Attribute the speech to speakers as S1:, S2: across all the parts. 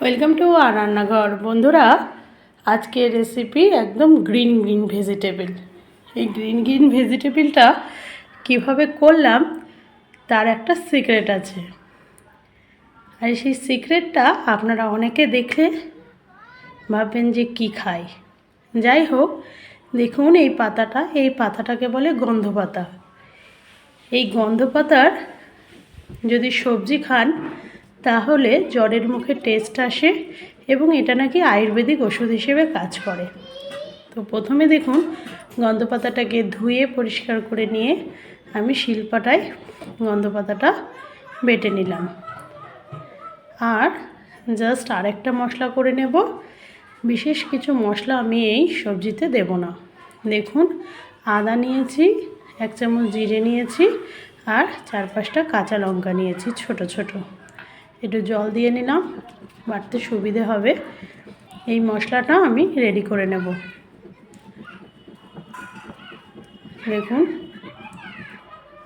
S1: Welcome to আর রান্নাঘর। বন্ধুরা, আজকের রেসিপি একদম গ্রিন গ্রিন ভেজিটেবল এই গ্রিন গ্রিন ভেজিটেবলটা কীভাবে করলাম, তার একটা সিক্রেট আছে। আর সেই সিক্রেটটা আপনারা অনেকে দেখে ভাববেন যে কি খায়। যাই হোক, দেখুন এই পাতাটা, এই পাতাটাকে বলে গন্ধ পাতা এই গন্ধ পাতার যদি সবজি খান তাহলে জ্বরের মুখে টেস্ট আসে এবং এটা নাকি আয়ুর্বেদিক ওষুধ হিসেবে কাজ করে। তো প্রথমে দেখুন, গন্ধপাতাটাকে ধুয়ে পরিষ্কার করে নিয়ে আমি শিলপাটায় গন্ধপাতাটা বেটে নিলাম। আর জাস্ট আরেকটা মশলা করে নেব। বিশেষ কিছু মশলা আমি এই সবজিতে দেব না। দেখুন, আদা নিয়েছি, এক চামচ জিরে নিয়েছি আর চার পাঁচটা কাঁচা লঙ্কা নিয়েছি ছোট ছোট। একটু জল দিয়ে নিলাম বাটতে সুবিধে হবে। এই মশলাটা আমি রেডি করে নেব। দেখুন,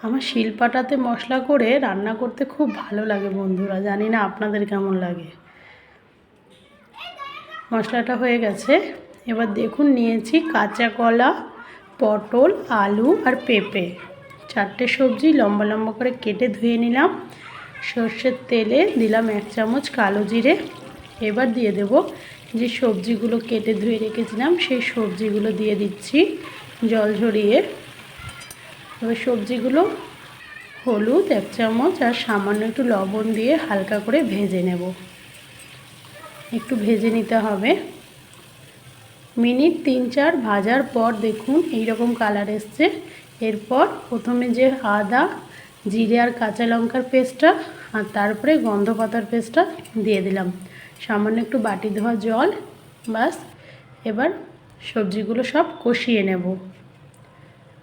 S1: আমার শিলপাটাতে মশলা করে রান্না করতে খুব ভালো লাগে বন্ধুরা, জানি না আপনাদের কেমন লাগে। মশলাটা হয়ে গেছে। এবার দেখুন, নিয়েছি কাঁচা কলা, পটল, আলু আর পেঁপে। চারটে সবজি লম্বা লম্বা করে কেটে ধুয়ে নিলাম। সর্ষের তেলে দিলাম এক চামচ কালো জিরে। এবার দিয়ে দেব যে সবজিগুলো কেটে ধুয়ে রেখেছিলাম, সেই সবজিগুলো দিয়ে দিচ্ছি জল ঝরিয়ে। এবার সবজিগুলো হলুদ এক চামচ আর সামান্য একটু লবণ দিয়ে হালকা করে ভেজে নেব। একটু ভেজে নিতে হবে। মিনিট তিন চার ভাজার পর দেখুন এই রকম কালার এসছে। এরপর প্রথমে যে আদা জিরে আর কাঁচা লঙ্কার পেস্টটা আর তারপরে গন্ধ পাতার পেস্টটা দিয়ে দিলাম। সামান্য একটু বাটি ধোয়া জল বাস এবার সবজিগুলো সব কষিয়ে নেব।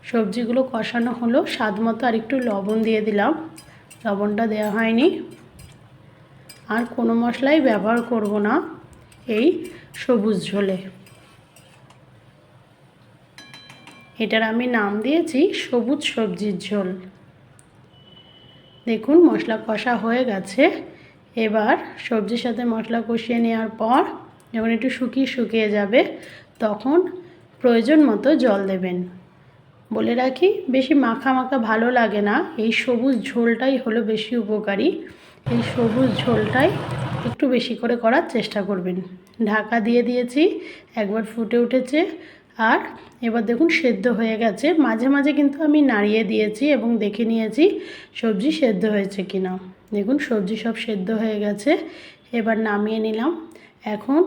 S1: সবজিগুলো কষানো হলো, স্বাদ মতো আর একটু লবণ দিয়ে দিলাম। লবণটা দেওয়া হয়নি। আর কোনো মশলাই ব্যবহার করব না এই সবুজ ঝোলে। এটার আমি নাম দিয়েছি সবুজ সবজির ঝোল। দেখুন, মশলা কষা হয়ে গেছে। এবার সবজির সাথে মশলা কষিয়ে নেওয়ার পর যখন একটু শুকিয়ে শুকিয়ে যাবে, তখন প্রয়োজন মতো জল দেবেন। বলে রাখি, বেশি মাখা মাখা ভালো লাগে না। এই সবুজ ঝোলটাই হলো বেশি উপকারী। এই সবুজ ঝোলটাই একটু বেশি করে করার চেষ্টা করবেন। ঢাকা দিয়ে দিয়েছি, একবার ফুটে উঠেছে। আর এবার দেখুন সেদ্ধ হয়ে গেছে। মাঝে মাঝে কিন্তু আমি নাড়িয়ে দিয়েছি এবং দেখে নিয়েছি সবজি সেদ্ধ হয়েছে কি না দেখুন সবজি সব সেদ্ধ হয়ে গেছে। এবার নামিয়ে নিলাম। এখন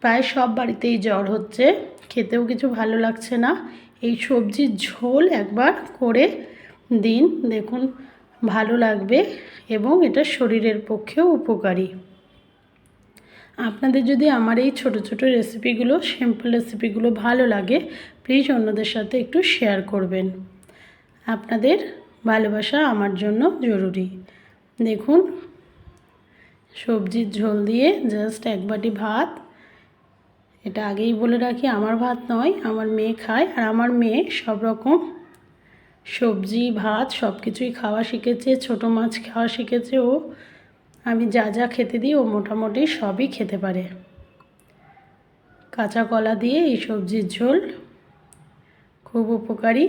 S1: প্রায় সব বাড়িতেই জ্বর হচ্ছে। খেতেও কিছু ভালো লাগছে না। এই সবজির ঝোল একবার করে দিন। দেখুন ভালো লাগবে এবং এটা শরীরের পক্ষেও উপকারী। আপনাদের যদি আমার এই ছোট ছোট রেসিপিগুলো সিম্পল রেসিপিগুলো ভালো লাগে প্লিজ অন্যদের সাথে একটু শেয়ার করবেন। আপনাদের ভালোবাসা আমার জন্য জরুরি। দেখুন, সবজির ঝোল দিয়ে জাস্ট এক বাটি ভাত। এটা আগেই বলে রাখি, আমার ভাত নয়, আমার মেয়ে খায় আর আমার মেয়ে সব রকম সবজি, ভাত সব কিছুই খাওয়া শিখেছে, ছোট মাছ খাওয়া শিখেছে ও। আমি যা যা খেতে দিই ও মোটামুটি সবই খেতে পারে। কাঁচা কলা দিয়ে এই সবজির ঝোল খুব উপকারী।